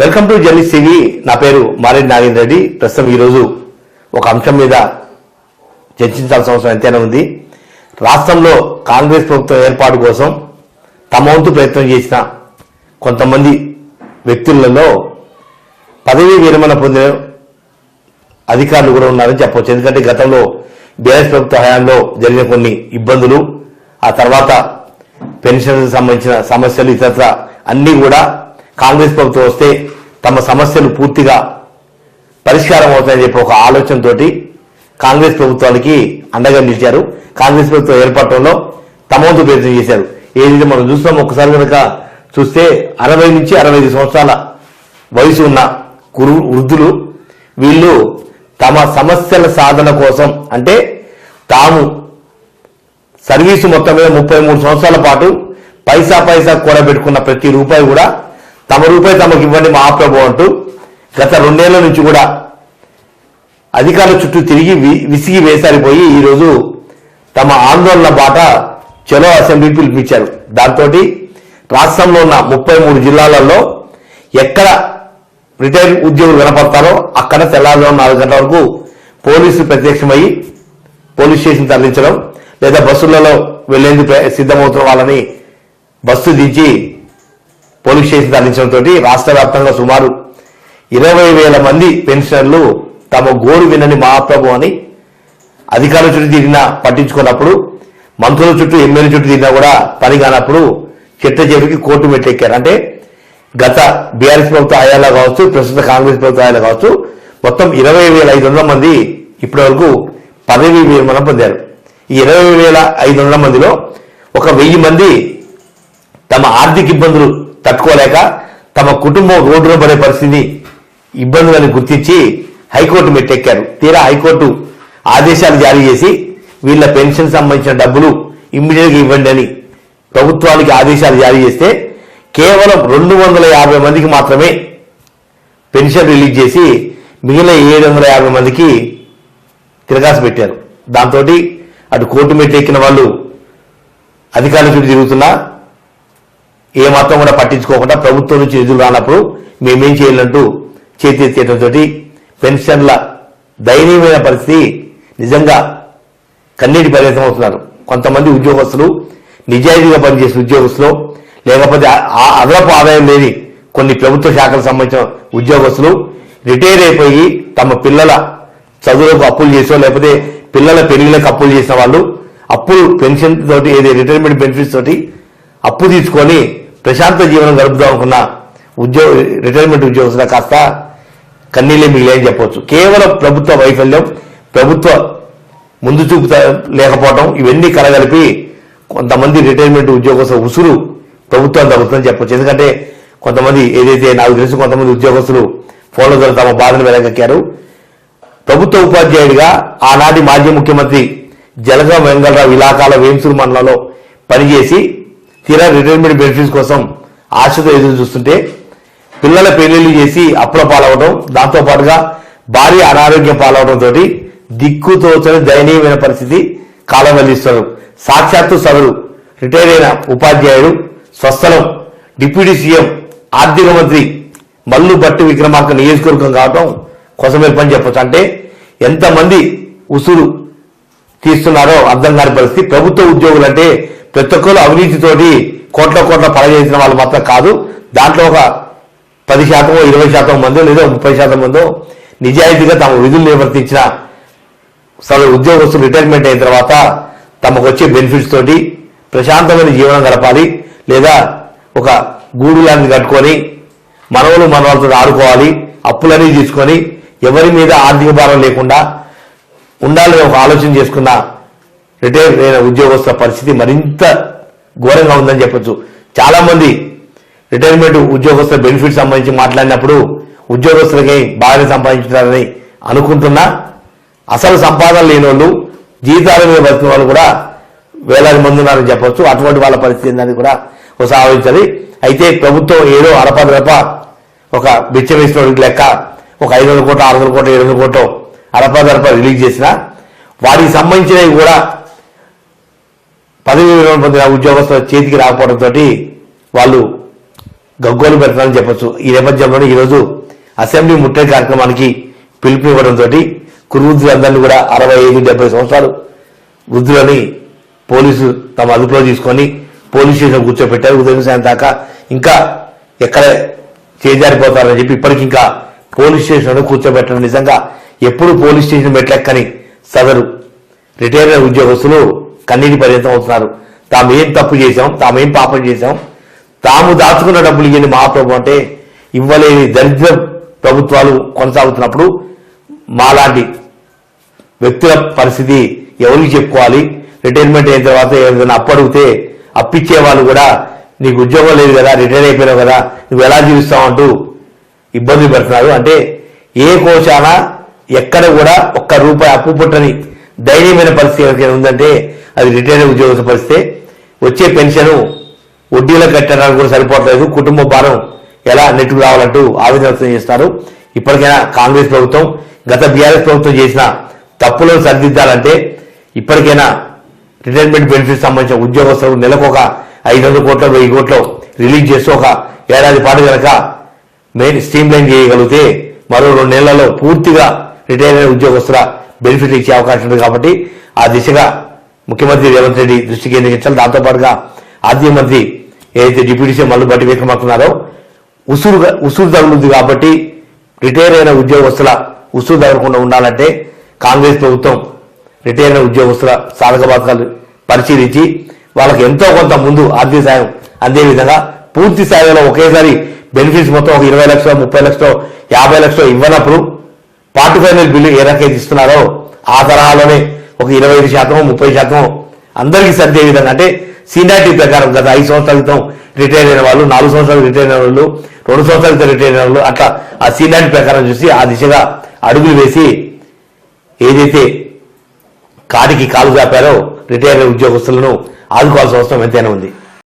Welcome to journalist TV నా పేరు మారెడ్డి నాగేంద్ర రెడ్డి. ప్రస్తుతం ఈరోజు ఒక అంశం మీద చర్చించాల్సిన అవసరం ఎంతైనా ఉంది. రాష్ట్రంలో కాంగ్రెస్ ప్రభుత్వం ఏర్పాటు కోసం తమ వంతు ప్రయత్నం చేసిన కొంతమంది వ్యక్తులలో పదవీ విరమణ పొందిన అధికారులు కూడా ఉన్నారని చెప్పవచ్చు ఎందుకంటే గతంలో బీఆర్ఎస్ ప్రభుత్వ హయాంలో జరిగిన కొన్ని ఇబ్బందులు ఆ తర్వాత పెన్షన్లకు సంబంధించిన సమస్యలు ఇతరత్ర అన్నీ కూడా కాంగ్రెస్ ప్రభుత్వం వస్తే తమ సమస్యలు పూర్తిగా పరిష్కారం అవుతాయని చెప్పి ఒక ఆలోచనతోటి కాంగ్రెస్ ప్రభుత్వానికి అండగా నిలిచారు. కాంగ్రెస్ ప్రభుత్వం ఏర్పడటంలో తమ వంతు ప్రయత్నం చేశారు. ఏదైతే మనం చూస్తాం ఒకసారి కనుక చూస్తే అరవై నుంచి అరవై ఐదు సంవత్సరాల వయసు ఉన్న కురు వృద్ధులు వీళ్ళు తమ సమస్యల సాధన కోసం అంటే తాము సర్వీసు మొత్తం మీద ముప్పై మూడు సంవత్సరాల పాటు పైసా పైసా కూడబెట్టుకున్న ప్రతి రూపాయి కూడా తమ రూపాయి తమకు ఇవ్వండి మహాప్రభు అంటూ గత రెండేళ్ళ నుంచి కూడా అధికారుల చుట్టూ తిరిగి వి- విసిగి వేసారిపోయి ఈరోజు తమ ఆందోళన బాట చలో అసెంబ్లీ పిలిపించారు. దాంతో రాష్ట్రంలో ఉన్న ముప్పై మూడు జిల్లాలలో ఎక్కడ రిటైర్ ఉద్యోగులు కనపడతారో అక్కడ తెల్లారుజాము నాలుగు గంటల వరకు పోలీసులు ప్రత్యక్షమై పోలీస్ స్టేషన్ తరలించడం లేదా బస్సులలో వెళ్ళేందుకు సిద్ధమవుతున్న వాళ్ళని బస్సు దించి పోలీస్ స్టేషన్ తరలించడంతో రాష్ట్ర వ్యాప్తంగా సుమారు ఇరవై వేల మంది పెన్షనర్లు తమ గోరు వినని మహాప్రభు అని అధికారుల చుట్టూ తిరిగినా పట్టించుకున్నప్పుడు మంత్రుల చుట్టూ ఎమ్మెల్యే చుట్టూ తిరిగినా కూడా పని కానప్పుడు చిట్ట చివరికి కోర్టు మెట్టెక్కారు అంటే గత బీఆర్ఎస్ ప్రభుత్వ హయాలో కావచ్చు ప్రస్తుత కాంగ్రెస్ ప్రభుత్వ హయాలో కావచ్చు మొత్తం ఇరవై వేల ఐదు వందల మంది ఇప్పటి వరకు పదవీ విరమణ పొందారు. ఈ ఇరవై వేల ఐదు వందల మందిలో ఒక వెయ్యి మంది తమ ఆర్థిక ఇబ్బందులు తట్టుకోలేక తమ కుటుంబం రోడ్డున పడే పరిస్థితి ఇబ్బందులను గుర్తించి హైకోర్టు మెట్టెక్కారు. తీరా హైకోర్టు ఆదేశాలు జారీ చేసి వీళ్ళ పెన్షన్ సంబంధించిన డబ్బులు ఇమ్మీడియట్గా ఇవ్వండి అని ప్రభుత్వానికి ఆదేశాలు జారీ చేస్తే కేవలం రెండు వందల యాభై మందికి మాత్రమే పెన్షన్ రిలీజ్ చేసి మిగిలిన ఏడు వందల యాభై మందికి తిరగాసి పెట్టారు. దాంతో అటు కోర్టు మెట్టెక్కిన వాళ్ళు అధికారుల చుట్టూ తిరుగుతున్నా ఏ మాత్రం కూడా పట్టించుకోకుండా ప్రభుత్వం నుంచి నిధులు రానప్పుడు మేమేం చేయాలంటూ చేతితో పెన్షన్ల దయనీయమైన పరిస్థితి నిజంగా కన్నీటి పరిమితం అవుతున్నారు. కొంతమంది ఉద్యోగస్తులు నిజాయితీగా పనిచేసే ఉద్యోగస్తులు లేకపోతే ఆ- అదనపు ఆదాయం లేని కొన్ని ప్రభుత్వ శాఖలకు సంబంధించిన ఉద్యోగస్తులు రిటైర్ అయిపోయి తమ పిల్లల చదువులకు అప్పులు చేసో లేకపోతే పిల్లల పెళ్ళిలకు అప్పులు చేసిన వాళ్ళు అప్పులు పెన్షన్ తోటి ఏది రిటైర్మెంట్ బెనిఫిట్స్ తోటి అప్పు తీసుకొని ప్రశాంత జీవనం గడుపుదాం అనుకున్న ఉద్యోగ రిటైర్మెంట్ ఉద్యోగస్తుల కాస్త కన్నీళ్ళే మిగిలేని చెప్పవచ్చు కేవలం ప్రభుత్వ వైఫల్యం ప్రభుత్వ ముందు చూపు లేకపోవడం ఇవన్నీ కలగలిపి కొంతమంది రిటైర్మెంట్ ఉద్యోగస్తుల ఉసురు ప్రభుత్వం తగ్గుతుందని చెప్పొచ్చు. ఎందుకంటే కొంతమంది ఏదైతే నాకు తెలుసు కొంతమంది ఉద్యోగస్తులు ఫోన్ల ద్వారా తమ బాధను వెలగక్కారు. ప్రభుత్వ ఉపాధ్యాయుడిగా ఆనాటి మాజీ ముఖ్యమంత్రి జలగ వెంగళరావు ఇలాకాల వేంసూరు మండలంలో పనిచేసి తీరా రిటైర్మెంట్ బెనిఫిట్స్ కోసం ఆశతో ఎదురు చూస్తుంటే పిల్లల పెళ్ళిళ్ళు చేసి అప్పుల పాలవడం దాంతో పాటుగా భారీ అనారోగ్యం పాలవడం తోటి దిక్కుతోచని దయనీయమైన పరిస్థితి కాలం వెల్లిస్తున్నారు సాక్షాత్తు సదరు రిటైర్ అయిన ఉపాధ్యాయుడు స్వస్థలం డిప్యూటీ సీఎం ఆర్థిక మంత్రి మల్లు భట్టి విక్రమార్క నియోజకవర్గం కావటం కోసమే పని చెప్పొచ్చు? అంటే ఎంతమంది ఉసురు తీస్తున్నారో అర్థం కాని పరిస్థితి. ప్రభుత్వ ఉద్యోగులు అంటే ప్రతి ఒక్కరు అవినీతితోటి కోట్ల కోట్ల పడజేసిన వాళ్ళు మాత్రం కాదు. దాంట్లో ఒక పది శాతం ఇరవై శాతం మందో లేదా ముప్పై శాతం మందో నిజాయితీగా తమ విధులు నివర్తించిన సరే ఉద్యోగస్తులు రిటైర్మెంట్ అయిన తర్వాత తమకు వచ్చే బెనిఫిట్స్ తోటి ప్రశాంతమైన జీవనం గడపాలి. లేదా ఒక గూడు లాంటిది కట్టుకొని మనవలు మనవాళ్ళతో ఆడుకోవాలి. అప్పులన్నీ తీసుకొని ఎవరి మీద ఆర్థిక భారం లేకుండా ఉండాలని ఒక ఆలోచన చేసుకున్న రిటైర్ అయిన ఉద్యోగస్తుల పరిస్థితి మరింత ఘోరంగా ఉందని చెప్పొచ్చు. చాలా మంది రిటైర్మెంట్ ఉద్యోగస్తుల బెనిఫిట్ సంబంధించి మాట్లాడినప్పుడు ఉద్యోగస్తులకి బాగానే సంపాదించుతారని అనుకుంటున్నా. అసలు సంపాదన లేని వాళ్ళు జీతాల మీద బతికిన వాళ్ళు కూడా వేలాది మంది ఉన్నారని చెప్పొచ్చు. అటువంటి వాళ్ళ పరిస్థితి ఏందని కూడా ఒకసారి ఆలోచించాలి అయితే ప్రభుత్వం ఏదో అరపదరప ఒక బిచ్చం వేసినోడికి లెక్క ఒక ఐదు వందల కోట ఆరు వందల కోట ఏడు వందల కోట్లు అరపదరప రిలీజ్ చేసిన వాటికి సంబంధించినవి కూడా పదవి విరమణ పొందిన ఉద్యోగస్తుల చేతికి రాకపోవడంతో వాళ్ళు గగ్గోలు పెడతారని చెప్పొచ్చు. ఈ నేపథ్యంలోనే ఈరోజు అసెంబ్లీ ముట్టడి కార్యక్రమానికి పిలుపునివ్వడంతో కురువృద్ధులందరినీ కూడా అరవై ఐదు డెబ్బై సంవత్సరాలు వృద్ధులని పోలీసు తమ అదుపులో తీసుకొని పోలీస్ స్టేషన్ కూర్చోబెట్టారు ఉదయం సాయం దాకా ఇంకా ఎక్కడ చేజారిపోతారని చెప్పి ఇప్పటికి ఇంకా పోలీస్ స్టేషన్ కూర్చోబెట్టడం నిజంగా ఎప్పుడు పోలీస్ స్టేషన్ పెట్టలేక్కని సదరు రిటైర్ అయిన ఉద్యోగస్తులు కన్నీటి పర్యంతం అవుతున్నారు. తాము ఏం తప్పు చేశాం తాము ఏం పాపం చేశాం తాము దాచుకున్న డబ్బులు ఇవ్వండి మహాప్రభు అంటే ఇవ్వలేని దరిద్ర ప్రభుత్వాలు కొనసాగుతున్నప్పుడు మాలాంటి వ్యక్తుల పరిస్థితి ఎవరికి చెప్పుకోవాలి? రిటైర్మెంట్ అయిన తర్వాత ఏదైనా అప్పు అడిగితే అప్పిచ్చే వాళ్ళు కూడా నీకు ఉద్యోగం లేదు కదా రిటైర్ అయిపోయినావు కదా నువ్వు ఎలా జీవిస్తావు? అంటూ ఇబ్బంది పెడుతున్నారు. అంటే ఏ కోశాన ఎక్కడ కూడా ఒక్క రూపాయి అప్పు పుట్టని ధైర్యమైన పరిస్థితి ఎవరికైనా ఉందంటే అది రిటైర్డ్ ఉద్యోగ పరిస్థితే వచ్చే పెన్షన్ వడ్డీలో కట్టడానికి కూడా సరిపోవట్లేదు. కుటుంబ భారం ఎలా నెట్టుకు రావాలంటూ ఆవేదన వ్యక్తం చేస్తారు ఇప్పటికైనా కాంగ్రెస్ ప్రభుత్వం గత బీఆర్ఎస్ ప్రభుత్వం చేసిన తప్పులను సరిదిద్దాలంటే ఇప్పటికైనా రిటైర్మెంట్ బెనిఫిట్ సంబంధించిన ఉద్యోగస్తులు నెలకు ఒక ఐదు వందల కోట్ల వెయ్యి కోట్లు రిలీజ్ చేస్తూ ఒక ఏడాది పాటు కనుక మెయిన్ స్ట్రీమ్ లైన్ చేయగలిగితే మరో రెండు నెలల్లో పూర్తిగా రిటైర్ అయిన ఉద్యోగస్తుల బెనిఫిట్ ఇచ్చే అవకాశం ఉంది కాబట్టి ఆ దిశగా ముఖ్యమంత్రి రేవంత్ రెడ్డి దృష్టి కేంద్రీకరించాలి దాంతో పాటుగా ఆర్థిక మంత్రి ఏదైతే డిప్యూటీ సీఎం మల్లు బట్టి విక్రమార్కున్నారో ఉసురు ఉసురు తగులుంది కాబట్టి రిటైర్ అయిన ఉద్యోగస్తుల ఉసురు తగలకుండా ఉండాలంటే కాంగ్రెస్ ప్రభుత్వం రిటైర్ అయిన ఉద్యోగస్తుల సాధక బాధకాలు పరిశీలించి వాళ్ళకి ఎంతో కొంత ముందు ఆర్థిక సాయం అందే విధంగా పూర్తి స్థాయిలో ఒకేసారి బెనిఫిట్స్ మొత్తం ఒక ఇరవై లక్షలు ముప్పై లక్షలు యాభై లక్షలు ఇవ్వనప్పుడు పార్టీ ఫైనల్ బిల్లు ఏ రకైతే ఇస్తున్నారో ఆ తరహాలోనే ఒక ఇరవై ఐదు శాతం ముప్పై శాతం అందరికీ సర్దే విధంగా. అంటే సీనియారిటీ ప్రకారం గత ఐదు సంవత్సరాల క్రితం రిటైర్ అయిన వాళ్ళు నాలుగు సంవత్సరాలు రిటైర్ అయిన వాళ్ళు రెండు సంవత్సరాల క్రితం రిటైర్ అయిన వాళ్ళు అట్లా ఆ సీనియారిటీ ప్రకారం చూసి ఆ దిశగా అడుగులు వేసి ఏదైతే కాడికి కాలు చాపారో రిటైర్ అయిన ఉద్యోగస్తులను ఆదుకోవాల్సిన అవసరం ఎంతైనా ఉంది.